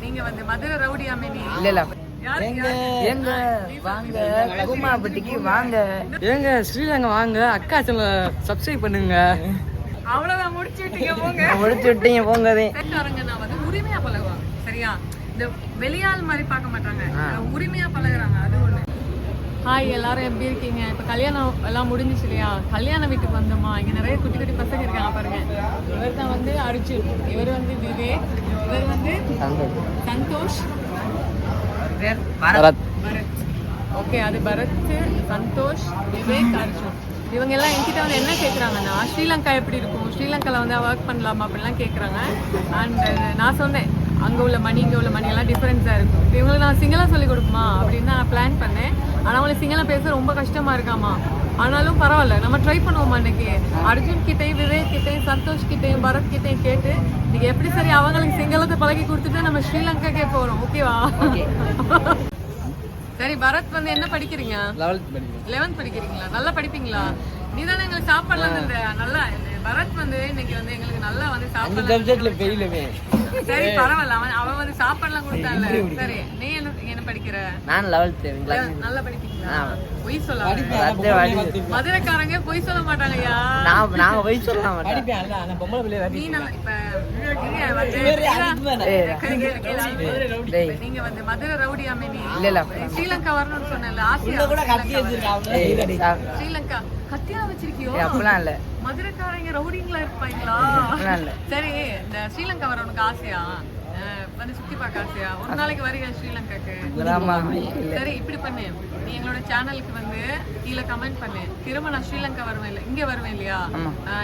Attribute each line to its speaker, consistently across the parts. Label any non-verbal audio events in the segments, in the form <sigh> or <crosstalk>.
Speaker 1: நீங்க வந்து மதுரை ரவுடியாமே நீ
Speaker 2: இல்ல இல்ல ஏங்க வாங்க
Speaker 3: ஏங்க ஸ்ரீலங்கா வாங்க. அக்கா சேனல் சப்ஸ்கிரைப் பண்ணுங்க.
Speaker 1: அவ்வளவுதான் முடிச்சு விட்டீங்க போங்க
Speaker 2: முடிச்சு விட்டீங்க
Speaker 1: காரங்க நான் வந்து உரிமையா பழகுவாங்க சரியா? இந்த வெளியாள் மாதிரி பார்க்க மாட்டாங்க. உரிமையா பழகுறாங்க அது ஒண்ணு. ஹாய் எல்லாரும் எப்படி இருக்கீங்க? இப்போ கல்யாணம் எல்லாம் முடிஞ்சிச்சு இல்லையா? கல்யாண வீட்டுக்கு வந்தோமா? இங்க நிறைய குட்டி குட்டி பசங்க இருக்காங்க பாருங்க. இவர் தான் வந்து அர்ஜுன். இவர் வந்து விவேக். இவர் வந்து சந்தோஷ். பேர்
Speaker 2: பரத்.
Speaker 1: பரத். ஓகே அது பரத் சந்தோஷ் விவேக் அர்ஜுன். இவங்க எல்லாம் என்கிட்ட வந்து என்ன கேட்குறாங்கன்னா ஸ்ரீலங்கா எப்படி இருக்கும்? ஸ்ரீலங்காவில் வந்து ஒர்க் பண்ணலாமா? அப்படிலாம் கேட்குறாங்க அண்ட் நான் சொன்னேன் அங்கே உள்ள மணி இங்கே உள்ள மணி எல்லாம் டிஃப்ரென்ஸாக இருக்கும். இப்போ இவங்களுக்கு நான் சிங்களம் சொல்லி கொடுக்குமா அப்படின்னு நான் பிளான் பண்ணேன். ஆனால் அவங்களுக்கு சிங்களம் பேச ரொம்ப கஷ்டமாக இருக்காமா? ஆனாலும் பரவாயில்ல நம்ம ட்ரை பண்ணுவோமா இன்னைக்கு? அர்ஜுன் கிட்டையும் விவேக் கிட்டையும் சந்தோஷ் கிட்டையும் பரத் கிட்டையும் கேட்டு இன்னைக்கு எப்படி சரி அவங்களுக்கு சிங்களத்தை பழகி கொடுத்துட்டு நம்ம ஸ்ரீலங்காக்கே போகிறோம் ஓகேவா சரி பரத் வந்து என்ன படிக்கிறீங்க? லெவன்த் படிக்கிறீங்களா? நல்லா படிப்பீங்களா? நீ தானே எங்களுக்கு சாப்பாடுலாம் நல்லா பரத் வந்து இன்னைக்கு வந்து எங்களுக்கு நல்லா வந்து சாப்பாடு சரி பரவாயில்ல அவன் அவன் வந்து சாப்பாடுலாம் கொடுத்தான்ல. சரி நீ என்ன என்ன படிக்கிற?
Speaker 2: நான் லெவல்த்து
Speaker 1: நல்லா படிப்பீங்களா பொய் சொல்ல மதுரைக்காரங்க பொய் சொல்ல மாட்டாங்கய்யா
Speaker 2: நான் நாங்க போய்
Speaker 3: நான் பொம்பளை பிள்ளைய
Speaker 1: நீ நல்லா இப்ப நீங்க வந்து மதுரை ரவுடியாமே நீ
Speaker 2: இல்ல இல்ல.
Speaker 1: ஸ்ரீலங்கா வரணும்னு சொன்னேன்ல ஆசியா.
Speaker 2: சா-
Speaker 1: ஸ்ரீலங்கா. கத்தியா வச்சிருக்கியோ?
Speaker 2: அப்படிலாம் இல்ல.
Speaker 1: மதுரைக்காரங்க ரவுடிங்களா இருப்பாங்களா?
Speaker 2: இல்ல.
Speaker 1: சரி இந்த ஸ்ரீலங்கா வர உனக்கு ஆசையா? வந்து சுத்தி பார்க்க ஆசையா? ஒரு நாளைக்கு வருக ஸ்ரீலங்காக்கு? சரி இப்படி பண்ணு. நீ எங்களோட சேனலுக்கு வந்து கீழே கமெண்ட் பண்ணு. திரும்ப நான் ஸ்ரீலங்கா வருவேன் இல்ல இங்க வருவேன் இல்லையா?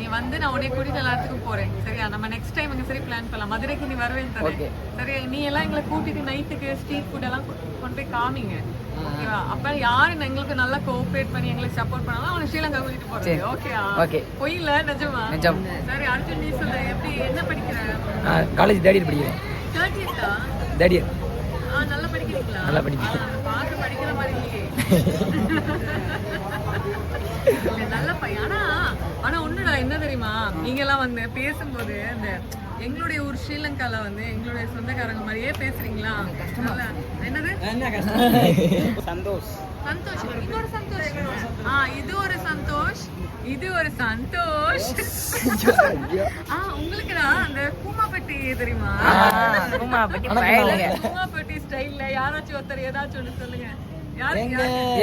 Speaker 1: நீ வந்து நான் உடனே கூட்டிட்டு எல்லா இடத்துக்கும் போறேன். சரியா? நம்ம நெக்ஸ்ட் டைம் இங்க சரி பிளான் பண்ணலாம். மதுரைக்கு நீ வருவேன் தானே
Speaker 2: Okay.
Speaker 1: சரி நீ எல்லாம் எங்களை கூட்டிட்டு நைட்டுக்கு ஸ்ட்ரீட் ஃபுட் எல்லாம் கொண்டு போய் காமிங்க. ஓகேவா அப்ப யாரு எங்களுக்கு நல்லா கோஆபரேட் பண்ணி எங்களுக்கு சப்போர்ட் பண்ணாலும் அவனை ஸ்ரீலங்கா கூட்டிட்டு போறது.
Speaker 2: சரி.
Speaker 1: ஓகேவா
Speaker 2: Okay.
Speaker 1: பொய் இல்ல நிஜமா?
Speaker 2: நிஜம்.
Speaker 1: சரி அடுத்து நீ சொல்லு. எப்படி என்ன படிக்கிற?
Speaker 3: காலேஜ் தேர்ட் இயர் படிக்கிறேன்.
Speaker 1: தேர்ட் இயர்ஸா
Speaker 3: தேர்ட் இயர்
Speaker 1: நல்லா படிக்கிறீங்களா?
Speaker 3: நல்லா படிக்கிறேன்.
Speaker 1: பார்க்க படிக்கிற மாதிரி இல்லையே. <laughs> நல்ல பையன். ஆனா ஆனா ஒண்ணுடா என்ன தெரியுமா? நீங்க எல்லாம் வந்து பேசும்போது அந்த எங்களுடைய ஊர் ஸ்ரீலங்கால வந்து எங்களுடைய சொந்தக்காரங்க மாதிரியே பேசுறீங்களா? என்னது?
Speaker 3: சந்தோஷ்.
Speaker 1: சந்தோஷ். இது ஒரு சந்தோஷ். ஆ இது ஒரு சந்தோஷ். இது ஒரு சந்தோஷ். ஆ உங்களுக்குடா அந்த கூமாப்பட்டி தெரியுமா?
Speaker 2: குமாப்பட்டி
Speaker 1: கூமாப்பட்டி ஸ்டைல்ல யாராச்சும் ஒருத்தர் ஏதாச்சும் ஒண்ணு சொல்லுங்க.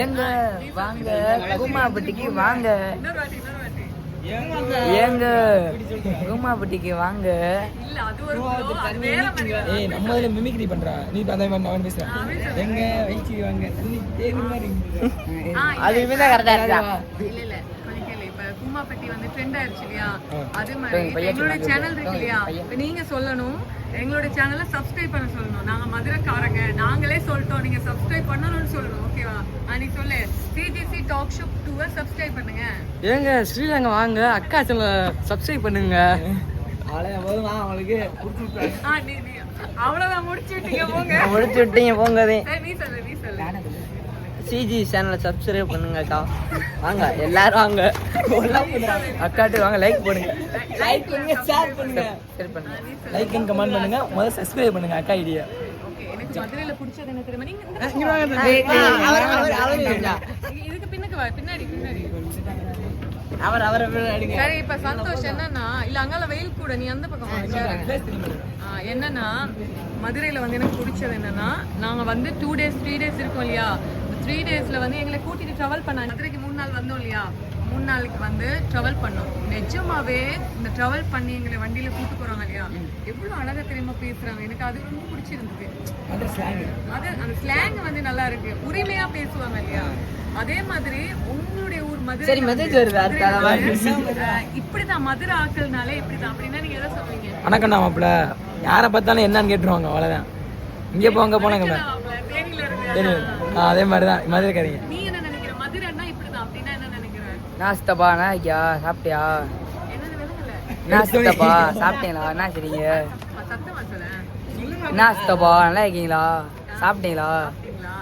Speaker 2: எங்க? வாங்க. குமாப்பட்டிக்கு வாங்க. ஏங்க குமாப்பட்டிக்கு வாங்க.
Speaker 3: ஏய் நம்ம இதுல மிமிக்ரி பண்றா. நீ அந்த மாதிரி அவன் பேசுறேன். எங்க வயிற்று வாங்க.
Speaker 2: அது இவன் தான் கரெக்டா இருக்கா
Speaker 1: இல்ல இல்ல கொஞ்சம் கேளு. இப்ப கூமாப்பட்டி வந்து ட்ரெண்ட் ஆயிருச்சு இல்லையா. அது மாதிரி
Speaker 2: சொன்னாங்க.
Speaker 1: சேனல் இருக்கு இல்லையா? நீங்க சொல்லணும் எங்களுடைய சேனலை சப்ஸ்கிரைப் பண்ண சொல்லணும். நாங்க மதுரைக்காரங்க. நாங்களே சொல்லிட்டோம். நீங்க சப்ஸ்கிரைப் பண்ணணும்னு சொல்லணும். ஓகேவா நீ சொல்லு. சிஜிசி டாக் ஷோ டூவை சப்ஸ்கிரைப் பண்ணுங்க.
Speaker 3: ஏங்க ஸ்ரீலங்கா வாங்க. அக்கா சேனல் சப்ஸ்கிரைப் பண்ணுங்க.
Speaker 2: அவளை போதுமா. அவளுக்கு
Speaker 1: ஆ நீ நீ. அவ்வளவுதான். முடிச்சு விட்டீங்க போங்க.
Speaker 2: முடிச்சு விட்டீங்க போங்கதே
Speaker 1: சரி, நீ சொல்லு நீ சொல்லு.
Speaker 2: சிஜி சேனலை சப்ஸ்கிரைப் பண்ணுங்க அக்கா வாங்க எல்லாரும் வாங்க. அக்காட்டு வாங்க லைக் போடுங்க.
Speaker 3: லைக் பண்ணுங்க ஷேர் பண்ணுங்க.
Speaker 2: சரி பண்ணுங்க.
Speaker 3: லைக் அண்ட் கமெண்ட் பண்ணுங்க. முதல்ல சப்ஸ்கிரைப் பண்ணுங்க அக்கா ஐடியா.
Speaker 1: ஓகே எனக்கு மதுரையில பிடிச்சது என்ன தெரியுமா? நீங்க. இதுக்கு பின்னுக்கு வா பின்னாடி பின்னாடி.
Speaker 2: அவர் அவர்
Speaker 1: சரி இப்ப சந்தோஷ் என்னன்னா இல்ல அங்கால வெயில் கூட நீ அந்த பக்கம் என்னன்னா மதுரையில வந்து எனக்கு பிடிச்சது என்னன்னா நாங்க வந்து டூ டேஸ் த்ரீ டேஸ் இருக்கோம் இல்லையா? த்ரீ டேஸ்ல வந்து எங்களை கூட்டிட்டு ட்ராவல் பண்ணாங்க. மதுரைக்கு மூணு நாள் வந்தோம் இல்லையா? மூணு நாளைக்கு வந்து ட்ராவல் பண்ணோம். நிஜமாவே இந்த ட்ராவல் பண்ணி எங்களை வண்டியில கூட்டு போறாங்க இல்லையா? எவ்வளவு அழகா தெரியுமா பேசுறாங்க. எனக்கு அது ரொம்ப பிடிச்சிருந்தது. அது அந்த ஸ்லாங் வந்து நல்லா இருக்கு. உரிமையா பேசுவாங்க இல்லையா? அதே மாதிரி உங்களுடைய ஊர் மதுரை இப்படிதான் மதுரை ஆட்கள்னாலே இப்படிதான். அப்படின்னா நீங்க எதை சொல்றீங்க?
Speaker 3: வணக்கம் மாப்பிள்ள. யாரை பார்த்தாலும் என்னன்னு கேட்டுருவாங்க அவ்வளோதான் இங்கே போங்க போனாங்க அதே மாதிரி தான் மதுரைக்காரங்க.
Speaker 1: நீ என்ன நினைக்கிற மதுரைன்னா இப்படிதான் அப்படின்னா என்ன நாஸ்தபா
Speaker 2: நாஸ்தப்பா நாய்க்கியா சாப்பிட்டியா?
Speaker 1: நாஸ்தபா
Speaker 2: நாஸ்தப்பா சாப்பிட்டீங்களா? என்ன சரிங்க
Speaker 1: நாஸ்தபா
Speaker 2: நாஸ்தப்பா நல்லா இருக்கீங்களா? சாப்பிட்டீங்களா?
Speaker 1: அப்படிங்களா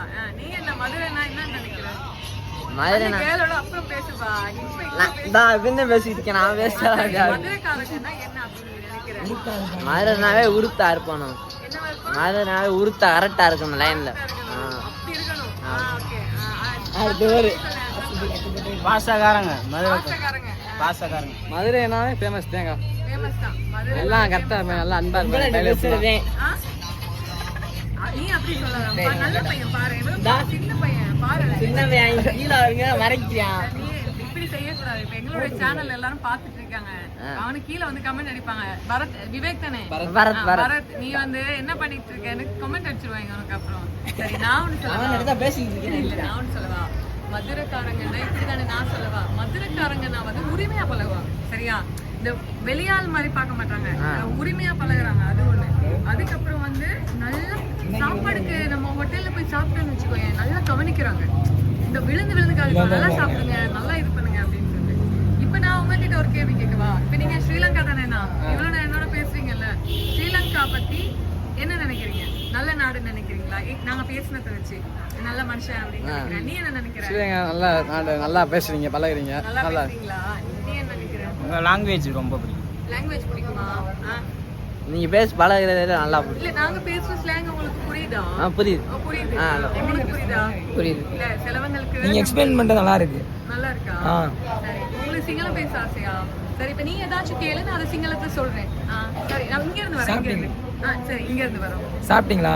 Speaker 2: நான் பேசிட்டு இருக்கேன்? நான் பேசலாம் மதுரைனாவே உருத்தா இருப்பானோ? மதுரைனாவே உருத்தா கரெக்டா இருக்கணும் லைன்ல
Speaker 1: அப்படி ஆ.
Speaker 2: ஒரு
Speaker 3: பாசக்காரங்க மதுரை
Speaker 1: பாசக்காரங்க
Speaker 2: மதுரைனாவே ஃபேமஸ் தேங்க.
Speaker 1: ஃபேமஸ் தான். மதுரை
Speaker 2: எல்லாம் கரெக்டா எல்லாம் அன்பா
Speaker 1: நீ அப்படி சொல்லலாம் பா- நல்ல பையன் பாரு. சின்ன பையன். பாரு
Speaker 2: சின்ன பையன் கீழே வருங்க. மறைக்கிறான்
Speaker 1: நீ இப்படி செய்யக்கூடாது. இப்ப எங்களோட சேனல் எல்லாரும் பாத்துட்டு இருக்காங்க. அவனுக்கு கீழே வந்து கமெண்ட் அடிப்பாங்க. பரத் விவேக் தானே?
Speaker 2: பரத்,
Speaker 1: நீ வந்து என்ன பண்ணிட்டு இருக்க? எனக்கு கமெண்ட் அடிச்சிருவாங்க உனக்கு அப்புறம். சரி நான் ஒண்ணு சொல்லவா?
Speaker 2: பேசிக்கிட்டு
Speaker 1: இல்ல நான் ஒண்ணு சொல்லவா? மதுரைக்காரங்கன்னா இப்படிதானே நான் சொல்லவா? மதுரைக்காரங்க நான் வந்து உரிமையா பழகுவாங்க சரியா? இந்த வெளியாள் மாதிரி பார்க்க மாட்டாங்க. உரிமையா பழகுறாங்க அது ஒண்ணு. அதுக்கப்புறம் வந்து நல்ல சாப்பாடுக்கு நம்ம ஹோட்டல்ல போய் சாப்பிட்டோம்னு வச்சுக்கோங்க நல்லா கவனிக்கிறாங்க. இந்த விழுந்து விழுந்து காலி நல்லா சாப்பிடுங்க நல்லா இது பண்ணுங்க அப்படின்னு சொல்லி இப்ப நான் உங்ககிட்ட ஒரு கேள்வி கேட்கவா? இப்ப நீங்க ஸ்ரீலங்கா தானேண்ணா இவ்வளவு என்னோட பேசுறீங்கல்ல. ஸ்ரீலங்கா பத்தி என்ன நினைக்கிறீங்க? நல்ல நாடுன்னு நினைக்கிறீங்களா ஏ, நாங்க பேசினதை வச்சு. நல்ல மனுஷன் அப்படின்னு நினைக்கிறேன். நீ என்ன நினைக்கிற?
Speaker 2: நல்லா பேசுறீங்க பழகுறீங்க.
Speaker 1: நல்லா
Speaker 3: லாங்குவேஜ் ரொம்ப பிடிக்கும்.
Speaker 1: லாங்குவேஜ் பிடிக்குமா? ஆ?
Speaker 2: நீங்க பேசி பழகுறது நல்லா
Speaker 1: இல்ல நாங்க பேசுற ஸ்லாங் உங்களுக்கு புரியுதா?
Speaker 2: ஆ புரியுது.
Speaker 1: புரியுது. உங்களுக்கு புரியுதா?
Speaker 2: புரியுது.
Speaker 1: இல்ல சிலவங்களுக்கு
Speaker 3: எக்ஸ்பிளைன் பண்ணுறது நல்லா இருக்கு.
Speaker 1: நல்லா இருக்கா?
Speaker 3: ஆ.
Speaker 1: சரி உங்களுக்கு சிங்களம் பேச ஆசையா? சரி இப்ப நீ ஏதாச்சும் கேளு நான் அதை சிங்களத்தை சொல்றேன். ஆ, சரி நான் இங்க இருந்து வரேன் ஆ சரி இங்க இருந்து வரோம்.
Speaker 3: சாப்பிட்டீங்களா?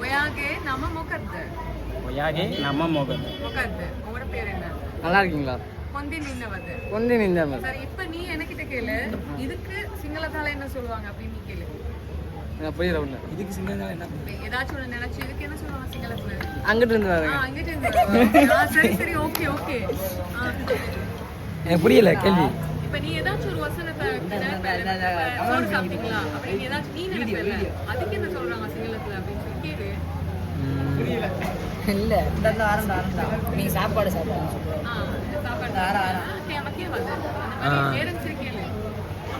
Speaker 1: ஒயாகே நம்ம முகத்து
Speaker 3: ஒயாகே நம்ம முகத்து
Speaker 1: முகத்து உங்களோட பேர் என்ன?
Speaker 2: நல்லா இருக்கீங்களா
Speaker 1: கொந்தி நின்னவது.
Speaker 2: கொந்தி நின்னவது.
Speaker 1: சரி இப்போ நீ எனக்கிட்ட கேளு. இதுக்கு சிங்களத்தால என்ன சொல்லுவாங்க அப்படின்னு நீ கேளு.
Speaker 2: புரியல ஒண்ணு
Speaker 3: இதுக்கு சிங்களத்தால என்ன?
Speaker 1: ஏதாச்சும் ஒண்ணு நினைச்சு இதுக்கு என்ன சொல்லுவாங்க சிங்களத்துல?
Speaker 2: அங்கிட்டு இருந்து வரேன்
Speaker 1: அங்கிட்டு இருந்து சரி சரி ஓகே ஓகே.
Speaker 3: எனக்கு புரியல கேள்வி.
Speaker 1: இப்ப நீ ஏதாச்சும் ஒரு வசனத்தை சோறு அப்படின்னு ஏதாச்சும் நீ நினைப்பல அதுக்கு என்ன சொல்றாங்க சிங்களத்துல அப்படின்னு சொல்லி
Speaker 2: இல்ல. நீங்க சாப்பாடு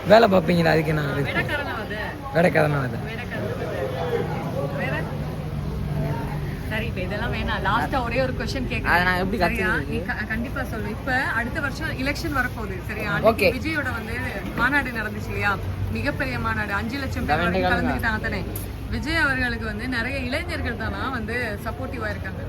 Speaker 3: வேலை பார்ப்பீங்களா? அதுக்கு என்ன
Speaker 1: வேடக்காரனா அது? சரி இப்ப இதெல்லாம் வேணாம். லாஸ்டா ஒரே ஒரு கொஸ்டின்
Speaker 2: அதை
Speaker 1: கேக்குறேன்
Speaker 2: நான் எப்படி
Speaker 1: சரியா?
Speaker 2: கத்துக்கிறது?
Speaker 1: நீ க- கண்டிப்பா சொல்லு. இப்ப அடுத்த வருஷம் எலெக்ஷன் வரப்போகுது. சரியா? அன்னைக்கு விஜயோட வந்து மாநாடு நடந்துச்சு இல்லையா? மிகப்பெரிய மாநாடு. அஞ்சு லட்சம் பேர் கலந்துக்கிட்டாங்க தானே? விஜய் அவர்களுக்கு வந்து நிறைய இளைஞர்கள் தானா வந்து சப்போர்ட்டிவா இருக்காங்க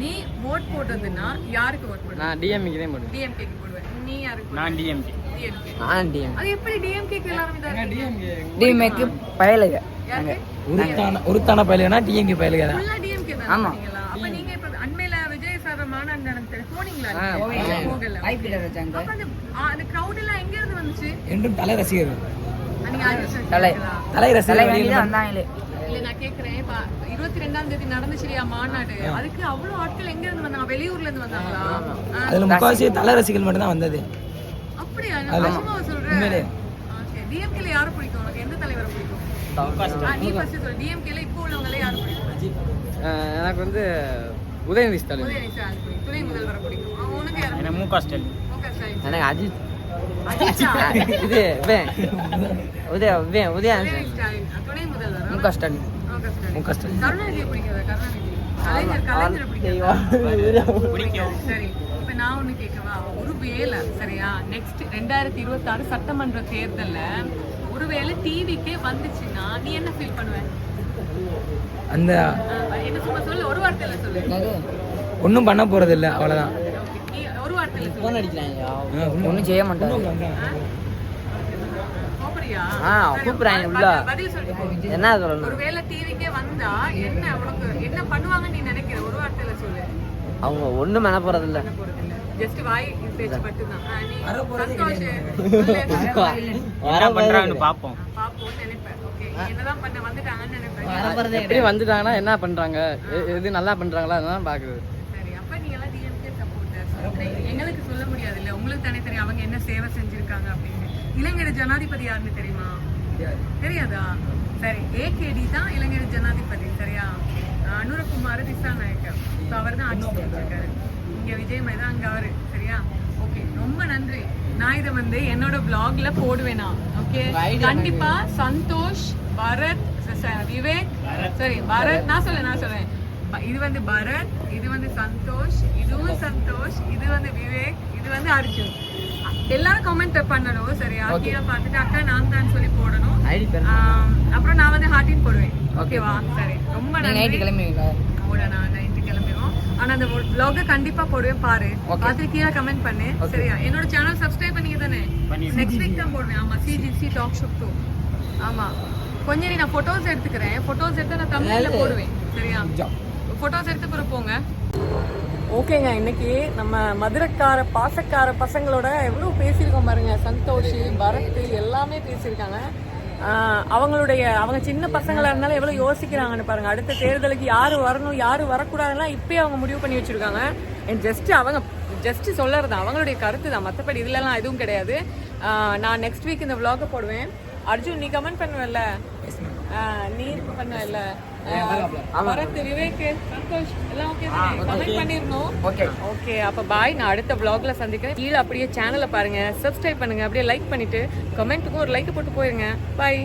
Speaker 1: நீ ஓட் போட்டதுன்னா யாருக்கு ஓட் போடுவ
Speaker 2: நான் டிஎம்கே தான் போடுவேன்
Speaker 1: டிஎம்கேக்கு போடுவேன் நீ யாருக்கு
Speaker 3: நான் டிஎம்கே
Speaker 1: டிஎம்கே
Speaker 2: நான் டிஎம்
Speaker 1: அது எப்படி டிஎம்கேக்கு எல்லாரும் இதா இருக்கீங்க?
Speaker 2: டிஎம்கேக்கு பயலுக
Speaker 3: உருத்தான உருத்தான பயலுகனா டிஎம்கே பயலுக தான்
Speaker 1: ஃபுல்லா டிஎம்கே தான் பண்ணீங்களா? அப்ப நீங்க இப்ப அண்மையில விஜய் சார் மாநாடு போனீங்களா? போகல
Speaker 2: ஐபிஎல் வச்சாங்க
Speaker 1: அப்ப அந்த அந்த crowd எல்லாம் எங்க இருந்து வந்துச்சு
Speaker 3: என்றும் தலை ரசிகர்கள்
Speaker 2: தலை.
Speaker 1: பண்ணீங்களா?
Speaker 3: தலை ரசிகர்கள் வெளியில
Speaker 2: வந்தாங்களே
Speaker 1: இல்ல. நான் கேக்குறேன் இப்ப இருபத்தி ரெண்டாம் தேதி நடந்துச்சு இல்லையா மாநாடு அதுக்கு அவ்வளவு ஆட்கள் எங்க இருந்து வந்தாங்க? வெளியூர்ல இருந்து வந்தாங்களா? ஆ,
Speaker 3: அதுல முக்காவாசி தலை ரசிகர்கள் மட்டும் தான் வந்தது.
Speaker 1: அப்படியா? நான் நிஜமாவா சொல்றேன்.
Speaker 3: உண்மையிலே.
Speaker 1: டிஎம்கேல யாரை பிடிக்கும்? உனக்கு எந்த தலைவரை பிடிக்கும்? நீ ஃபர்ஸ்ட் சொல்லு. டிஎம்கேல இப்போ உள்ளவங்களே யாரை பிடிக்கும்?
Speaker 2: எனக்கு வந்து உதயநிதி ஸ்டாலின்.
Speaker 1: உதயநிதி ஸ்டாலின் பிடிக்கும். துணை முதல்வரை பிடிக்கும். ஆ, உனக்கு யாரை
Speaker 3: எனக்கு முக ஸ்டாலின்.
Speaker 2: எனக்கு அஜித்? இது உதய உதய
Speaker 1: முதல்வர்
Speaker 2: முக ஸ்டாலின்.
Speaker 1: முக ஸ்டாலின். நான் ஒண்ணு கேட்கவா? ஒருவேளை சரியா? நெக்ஸ்ட் ரெண்டாயிரத்தி இருபத்தி ஆறு சட்டமன்ற தேர்தல்ல ஒருவேளை டிவிக்கே வந்துச்சுன்னா நீ என்ன ஃபீல் பண்ணுவ?
Speaker 3: அந்த
Speaker 1: என்ன சும்மா சொல்லு ஒரு வார்த்தையில சொல்லு.
Speaker 3: ஒன்றும் பண்ண போறது இல்ல அவ்வளவுதான்.
Speaker 1: Okay, நீ ஒரு வார்த்தையில சொல்லு.
Speaker 2: போன் அடிக்கிறாங்க.
Speaker 3: ஒண்ணும்
Speaker 2: ஒன்றும் செய்ய மாட்டாங்க
Speaker 1: கோபுரியா
Speaker 2: ஆ, கூப்பிடுறாங்க உள்ள. என்ன சொல்லணும்?
Speaker 1: ஒருவேளை டிவிக்கே வந்தா என்ன உனக்கு என்ன பண்ணுவாங்கன்னு நீ நினைக்கிற? ஒரு வார்த்தையில சொல்லு.
Speaker 2: அவங்க போறது இல்ல
Speaker 1: ஜஸ்ட் வாய் பேச்சு மட்டும்தான். நீ சொல்லு.
Speaker 3: என்ன பண்றாங்கன்னு
Speaker 1: நினைப்பேன். என்னதான் பண்ண வந்துட்டாங்கன்னு நினைப்பேன்.
Speaker 2: எப்படி வந்துட்டாங்கன்னா என்ன பண்றாங்க? எது நல்லா பண்றாங்களா? அதெல்லாம் பாக்குறது
Speaker 1: சரி அப்ப நீங்க எல்லாம் டிஎம்கே சப்போர்ட்டர்ஸ் எங்களுக்கு சொல்ல முடியாது இல்ல உங்களுக்கு தானே தெரியும். அவங்க என்ன சேவை செஞ்சிருக்காங்க அப்படின்னு. இலங்கையோட ஜனாதிபதி யாருன்னு தெரியுமா? தெரியாதா. சரி ஏகேடி தான் இளைஞர் ஜனாதிபதி. சரியா? அனுரகுமார் திசாநாயக்கர் ஸோ அவர் தான் ஆட்சி செஞ்சிருக்காரு இங்க விஜய் தான் அங்க அவரு. சரியா? ஓகே ரொம்ப நன்றி. நான் இதை வந்து என்னோட பிளாக்ல போடுவேனா ஓகே? கண்டிப்பா சந்தோஷ் பரத் விவேக். சரி பரத். நான் சொல்றேன் நான் சொல்றேன். இது வந்து பரத் இது வந்து சந்தோஷ் இதுவும் சந்தோஷ் இது வந்து விவேக் இது வந்து அர்ஜுன். எல்லாரும் கமெண்ட் பண்ணணும் சரியா? கீழே பார்த்துட்டு அக்கா நான் தான் சொல்லி போடணும். அப்புறம் நான் வந்து ஹார்டின் போடுவேன். ஓகேவா சரி. ரொம்ப
Speaker 2: ஐடி கிளம்புவீங்களா
Speaker 1: கூட நான் நைட்டு கிளம்பிடுவோம். ஆனா அந்த vlog கண்டிப்பா போடுவேன் பாரு. பார்த்து கீழே கமெண்ட் பண்ணு. சரியா? என்னோட சேனல் சப்ஸ்கிரைப் பண்ணிக்க தானே? நெக்ஸ்ட் வீக் தான் போடுவேன். ஆமா சிஜிசி டாக் ஷோ டூ ஆமா. கொஞ்சம் நான் போட்டோஸ் எடுத்துக்கிறேன். போட்டோஸ் எடுத்து நான் தமிழ்ல போடுவேன். சரியா? போட்டோஸ் எடுத்து பிறகு போங்க. ஓகேங்க இன்னைக்கு நம்ம மதுரைக்கார பாசக்கார பசங்களோட எவ்வளோ பேசியிருக்கோம் பாருங்க. சந்தோஷ் பரத் எல்லாமே பேசியிருக்காங்க. அவங்களுடைய அவங்க சின்ன பசங்களா இருந்தாலும் எவ்வளோ யோசிக்கிறாங்கன்னு பாருங்க. அடுத்த தேர்தலுக்கு யார் வரணும் யார் வரக்கூடாதுலாம் இப்பயே அவங்க முடிவு பண்ணி வச்சிருக்காங்க. ஜஸ்ட் அவங்க ஜஸ்ட் சொல்லறது அவங்களுடைய கருத்து தான். மற்றபடி இதுலலாம் எதுவும் கிடையாது. நான் நெக்ஸ்ட் வீக் இந்த vlog போடுவேன். அர்ஜுன் நீ கமெண்ட் பண்ணுவல்ல? நீ பண்ணுவல்ல? பரத் விவேக் சந்தோஷ் எல்லாம் ஓகே கமெண்ட் பண்ணிருந்தோம்
Speaker 2: ஓகே
Speaker 1: ஓகே அப்ப பாய் நான் அடுத்த vlogல சந்திக்கிறேன். கீழே அப்படியே சேனலை பாருங்க. சப்ஸ்கிரைப் பண்ணுங்க. அப்படியே லைக் பண்ணிட்டு கமெண்ட்டுக்கும் ஒரு லைக் போட்டு போயிருங்க. பாய்